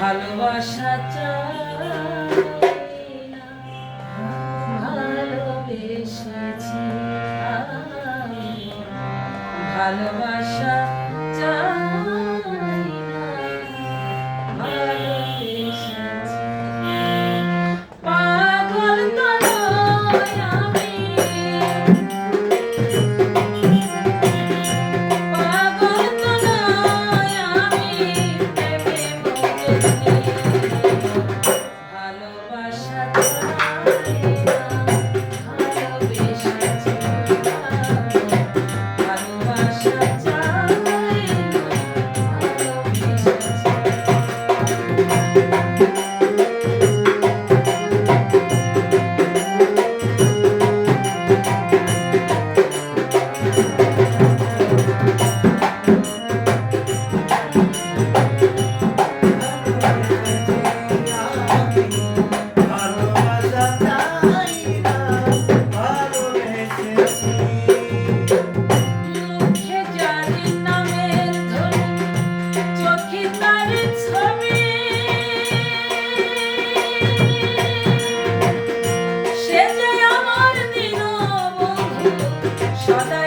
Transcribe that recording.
ভালোবাসা ভালোবেসেছি ভালোবাসা Obrigada.